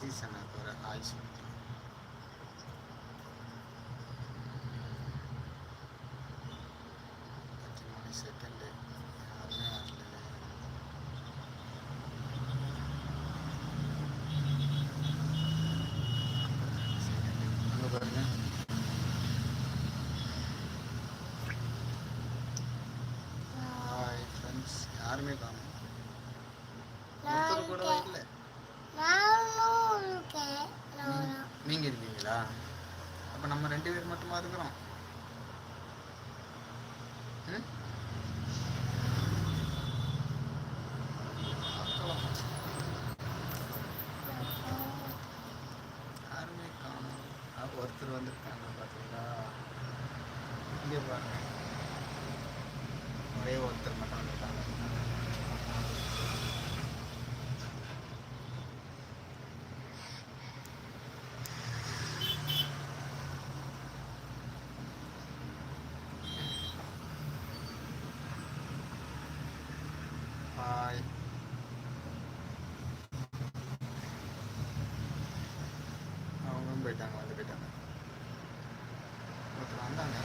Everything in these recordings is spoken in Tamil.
நிதிஷ் அண்ணாக்கு ஒரு ஹாய் சொல்லிட்டு பத்து மூணு செகண்டு யாருமே வரல அங்கே பாருங்க ஹாய் ஃப்ரெண்ட்ஸ் யாருமே காணும் ஒருத்தர் கூட இல்லை நானும் இருக்கேன் நானும். நீங்க இருக்கீங்களா அப்ப நம்ம தான் இருக்கிறோம் யாருமே காணோம். ஒருத்தர் வந்திருக்காங்க பார்த்தீங்களா இங்கே பாருங்க. ஒரே ஒருத்தர் மட்டும் வந்திருக்காங்க ஹாய் அவங்களும் போயிட்டாங்க வந்து போயிட்டாங்க ஒருத்தர் வந்தாங்க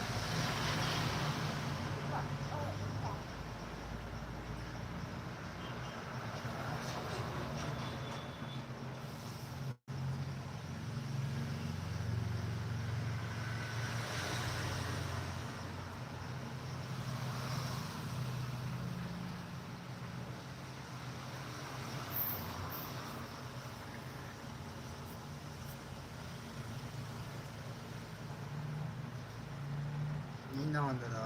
நீ தான் வந்ததா?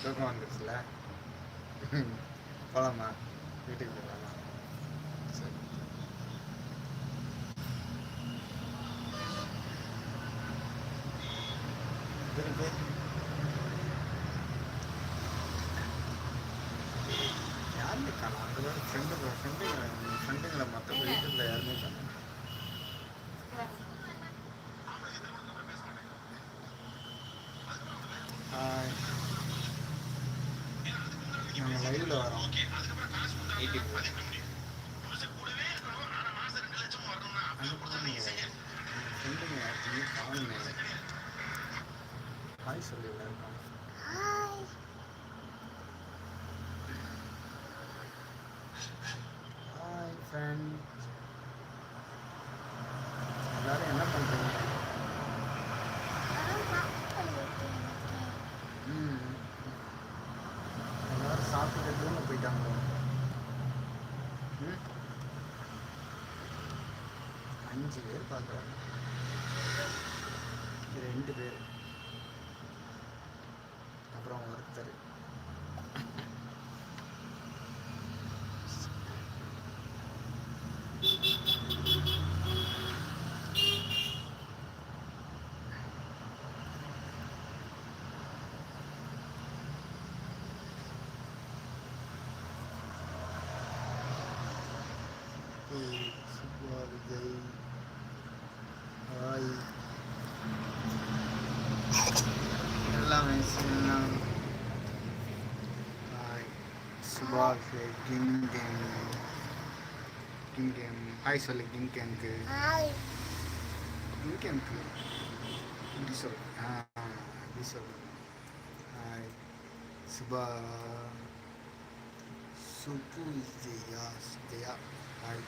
தூக்கம் வந்துருச்சுல. போலாமா? வீட்டுக்கு போகலாமா சரி. திருப்பி யாருமே காணும் அங்கே தான் ஃப்ரெண்டு ஃப்ரெண்டுங்களை மற்ற வீட்டில் யாருமே ஹாய் நாங்கள் லைவில் வரோம். ஃப்ரெண்டுங்க யாருக்குமே காணுமே ஹாய் சொல்லி எல்லாருக்கும் ஹாய் ஹாய் ஃப்ரெண்ட் எல்லாரும் என்ன பண்ணுறீங்க. ம் எல்லாரும் சாப்பிட்டு தூங்க போயிட்டாங்க ம்? அஞ்சு பேர் பார்க்குறாங்க. ரெண்டு பேர். ஏய், சுபா விஜய் ஹாய் எல்லாமே சொல்லலாம் ஹாய் சுபா கிம் கேம் கிம் கேம் ஹாய் சொல்லு கிம் கேம்க்கு ஹாய் கிம் கேம்க்கு இப்படி சொல்லு ஆ இப்படி சொல்லு hi Subha Subbu Jaya Jaya hi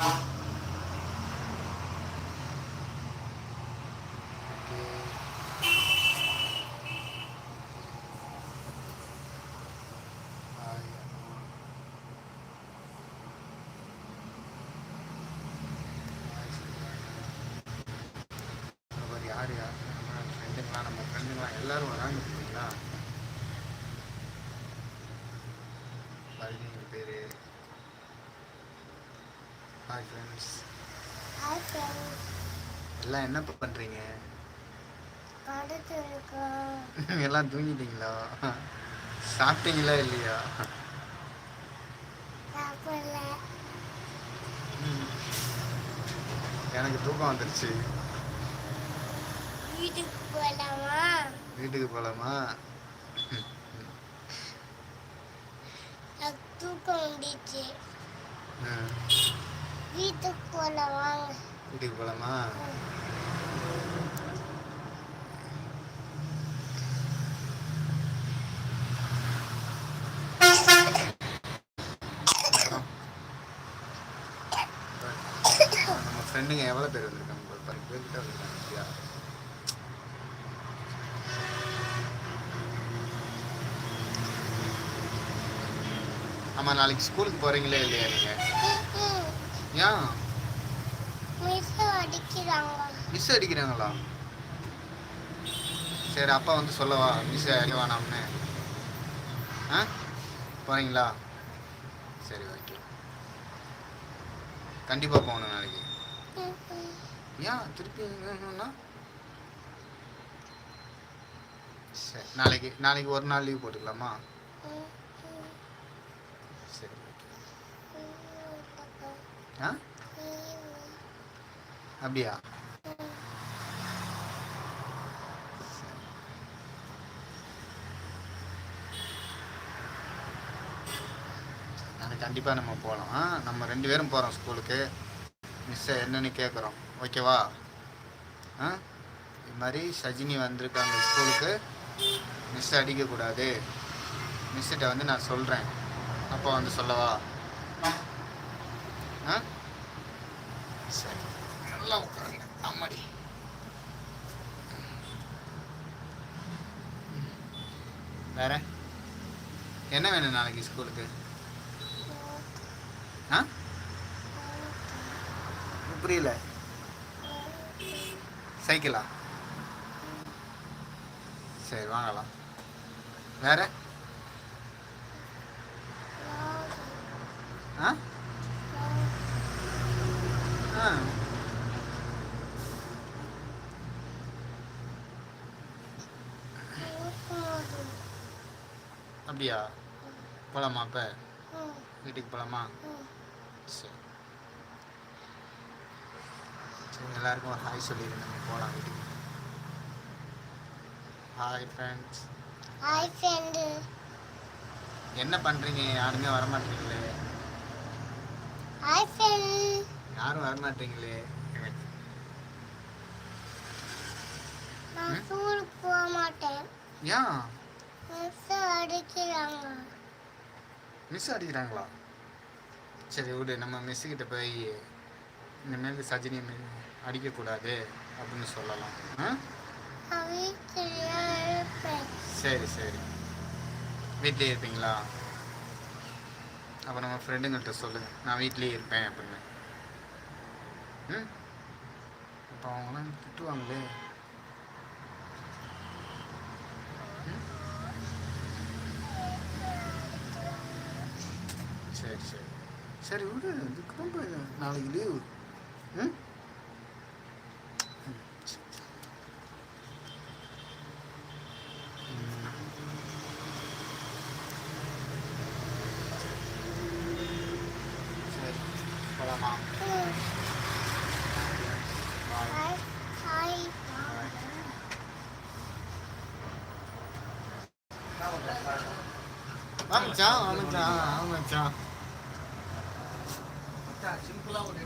hi வராங்களா எல்லாரும் வராங்க பார்த்தீங்களா? பதினேழு பேர். ஹாய் ஃப்ரெண்ட்ஸ் எல்லாம் என்ன பண்ணுறீங்க எல்லாம் தூங்கிட்டீங்களா? சாப்பிட்டீங்களா இல்லையா? எனக்கு தூக்கம் வந்துருச்சு. வீட்டுக்கு போகலாமா வீட்டுக்கு போகலாமா தூக்கம் வந்துச்சு. வீட்டுக்கு போகலாம் வாங்க. வீட்டுக்கு போகலாமா நம்ம ஃப்ரெண்டுங்க எவ்வளோ பேர் வந்திருக்காங்க? ஒரு பத்து பேர்கிட்ட வந்திருக்காங்க ஆமாம் நாளைக்கு ஸ்கூலுக்கு போகிறீங்களே இல்லையா நீங்கள் ஏன் மிஸ் மிஸ் அடிக்கிறாங்களா? சரி அப்பா வந்து சொல்லவா மிஸ் அடிவா வேணாம்னு. ஆ? போகிறீங்களா சரி ஓகே கண்டிப்பாக போகணும் நாளைக்கு. ஏன் திருப்பி வேணும்னா? சரி நாளைக்கு நாளைக்கு ஒரு நாள் லீவ் போட்டுக்கலாமா சரி ஓகே ஆ? அப்படியா? நாங்கள் கண்டிப்பாக நம்ம போகலாம் நம்ம ரெண்டு பேரும் போகிறோம் ஸ்கூலுக்கு. மிஸ்ஸை என்னென்னு கேட்குறோம் ஓகேவா? ஆ? இது மாதிரி சஜினி வந்திருக்காங்க ஸ்கூலுக்கு. மிஸ் அடிக்கக்கூடாது. மிஸ்ஸிட்ட வந்து நான் சொல்கிறேன் அப்போ வந்து சொல்லவா? ஆ? சரி நல்லா உட்காருங்க. அம்மாடி. வேற? என்ன வேணும் நாளைக்கு ஸ்கூலுக்கு? ஆ? புரியல. சைக்கிளா? சரி வாங்கலாம். வேற? ஆ? ஆ அப்படியா? போகலாமா அப்போ? வீட்டுக்கு போகலாமா சரி. சரி எல்லாருக்கும் ஒரு ஹாய் சொல்லிடு நம்ம போகலாம் வீட்டுக்கு. ஹாய் ஃப்ரெண்ட்ஸ் ஹாய் ஃப்ரெண்டு என்ன பண்ணுறீங்க யாருமே வர மாட்டீங்களே ஹாய் ஃப்ரெண்ட் யாரும் வர மாட்டீங்களே நான் ஸ்கூலுக்கு போக மாட்டேன் ஏன் மிஸ் அடிக்கிறாங்க. மிஸ் அடிக்கிறாங்களா? சரி விடு. நம்ம மிஸ் கிட்ட போய் இனிமேல் சஜினி அடிக்கக்கூடாது அப்படின்னு சொல்லலாம். சரி சரி. வீட்லேயே இருப்பீங்களா? அப்போ நம்ம ஃப்ரெண்டுங்கள்ட்ட சொல்லுங்க நான் வீட்லேயே இருப்பேன் அப்படின்னு. ம் இப்போ அவங்களாம் திட்டுவாங்களே. ம்? சரி சரி. சரி விடு. இதுக்கு ரொம்ப நாளைக்கு லீவு. ம்? ம், சரி. ம். சரி போலாமா ஹாய் ஹாய் ஆமாச்சான் ஆமாச்சான் ஆமாச்சான் சிம்பிளா ஒரு